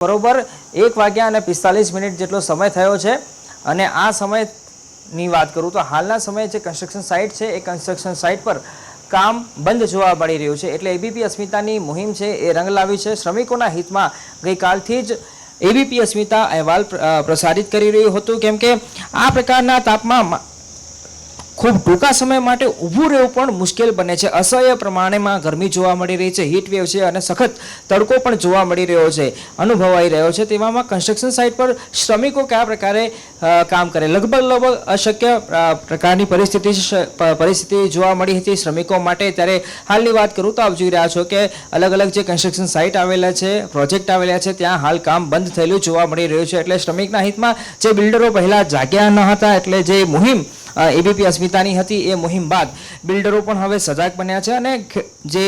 બરોબર એક વાગ્યા અને પિસ્તાલીસ મિનિટ જેટલો સમય થયો છે અને આ સમયની વાત કરું તો હાલના સમયે જે કન્સ્ટ્રક્શન સાઇટ છે, એ કન્સ્ટ્રક્શન સાઇટ પર કામ બંધ જોવા મળી રહ્યું છે. એટલે એબીપી અસ્મિતાની મુહિમ છે, એ રંગ લાવી છે. શ્રમિકોના હિતમાં ગઈકાલથી જ એબીપી અસ્મિતા અહેવાલ પ્રસારિત કરી રહ્યું હતું. કેમ કે આ પ્રકારના તાપમાનમાં ખૂબ ટૂંકા સમય માટે ઊભું રહેવું પણ મુશ્કેલ બને છે. અસહ્ય પ્રમાણેમાં ગરમી જોવા મળી રહી છે હીટ વેવ છે અને સખત તડકો પણ જોવા મળી રહ્યો છે. અનુભવાઈ રહ્યો છે. તેવામાં કન્સ્ટ્રક્શન સાઇટ પર શ્રમિકો કયા પ્રકારે કામ કરે? લગભગ લગભગ અશક્ય પ્રકારની પરિસ્થિતિ પરિસ્થિતિ જોવા મળી હતી શ્રમિકો માટે. ત્યારે હાલની વાત કરું તો આપ જોઈ રહ્યા છો કે અલગ અલગ જે કન્સ્ટ્રક્શન સાઇટ આવેલા છે પ્રોજેક્ટ આવેલા છે, ત્યાં હાલ કામ બંધ થયેલું જોવા મળી રહ્યું છે. એટલે શ્રમિકના હિતમાં જે બિલ્ડરો પહેલાં જાગ્યા ન હતા, એટલે જે મુહિમ એબીપી અસ્મિતાની હતી એ મુહિમ બાદ. બિલ્ડરો પણ હવે સજાગ બન્યા છે અને જે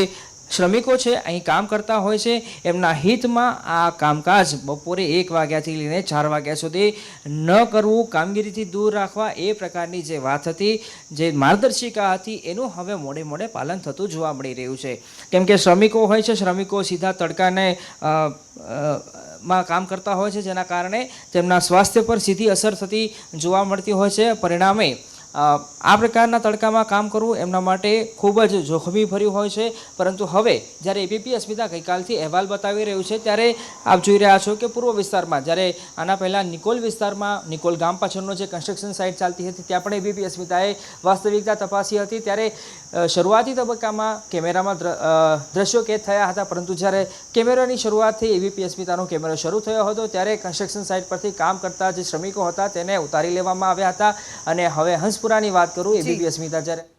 શ્રમિકો છે, અહીં કામ કરતા હોય છે, એમના હિતમાં આ કામકાજ બપોરે એક વાગ્યાથી લઈને ચાર વાગ્યા સુધી ન કરવું, કામગીરીથી દૂર રાખવા એ પ્રકારની જે વાત હતી, જે માર્ગદર્શિકા હતી, એનું હવે મોડે મોડે પાલન થતું જોવા મળી રહ્યું છે. કેમ કે શ્રમિકો હોય છે, શ્રમિકો સીધા તડકાને માં કામ કરતા હોય છે, જેના કારણે તેમના સ્વાસ્થ્ય પર સીધી અસર થતી જોવા મળતી હોય છે. પરિણામે આ પ્રકારના તડકામાં કામ કરવું એમના માટે ખૂબ જ જોખમી ભર્યું હોય છે. પરંતુ હવે જ્યારે એબીપી અસ્મિતા ગઈકાલથી અહેવાલ બતાવી રહ્યું છે, ત્યારે આપ જોઈ રહ્યા છો કે પૂર્વ વિસ્તારમાં જ્યારે આના પહેલાં નિકોલ વિસ્તારમાં, નિકોલ ગામ પાછળનો જે કન્સ્ટ્રક્શન સાઇટ ચાલતી હતી, ત્યાં પણ એબીપી અસ્મિતાએ વાસ્તવિકતા તપાસી હતી. ત્યારે શરૂઆતી તબક્કામાં કેમેરામાં દ્ર- દ્રશ્યો કેદ થયા હતા, પરંતુ જ્યારે કેમેરાની શરૂઆતથી એબીપી અસ્મિતાનો કેમેરો શરૂ થયો હતો, ત્યારે કન્સ્ટ્રક્શન સાઇટ પરથી કામ કરતા જે શ્રમિકો હતા, તેને ઉતારી લેવામાં આવ્યા હતા. અને હવે હંસપુરાની વાત કરું એબીપી અસ્મિતા જ્યારે